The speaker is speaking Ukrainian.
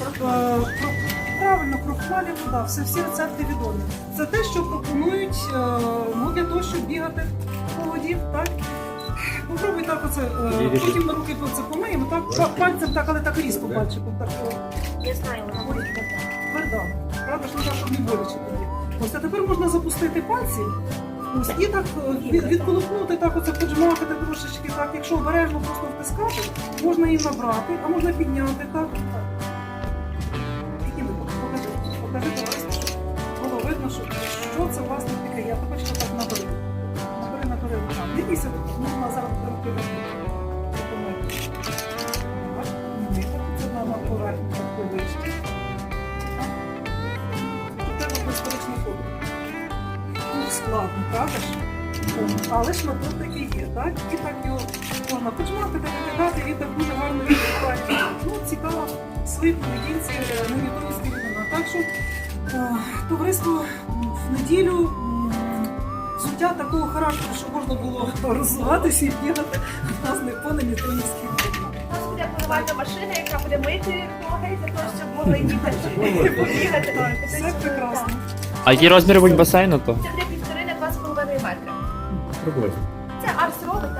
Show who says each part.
Speaker 1: Е, Правильно, крохмалів, да, все, всі рецепти відомі. Це те, що пропонують е, ну, для того, щоб бігати по воді, так? Попробуй так оце, е, потім ми руки це помиємо, так? Пальцем так, але так різко пальчиком. Так,
Speaker 2: Я знаю, вона буде тверда.
Speaker 1: тверда. Правда, що так, щоб не боляче тобі. Ось, а тепер можна запустити пальці. Ось, і так від- відколупнути, так оце поджмакати трошечки, так. Якщо обережно просто втискати, можна її набрати, а можна підняти, так. Таке. Так набери. Набери, набери. Так, Не бійся, можна зараз руки це на поверхні, повище. Тут треба безперечно ходити. Ну, складно, правда ж? Але ж тут таки є, так? І так його можна почмати, викидати, і так дуже гарно відбувається. Ну, цікаво свої поведінці е, невідомість керівника. Так що е, товариство в неділю взуття такого характеру, що можна було розвиватися і бігати в нас не по Немітонівській воді.
Speaker 2: У нас буде поливальна машина, яка буде мити ноги для того, щоб могли їхати. Побігати.
Speaker 1: Все прекрасно.
Speaker 3: А які розміри будь басейну то?
Speaker 2: Це буде півтори на два з половиною метри.
Speaker 3: Приблизно.
Speaker 2: Це арс робить,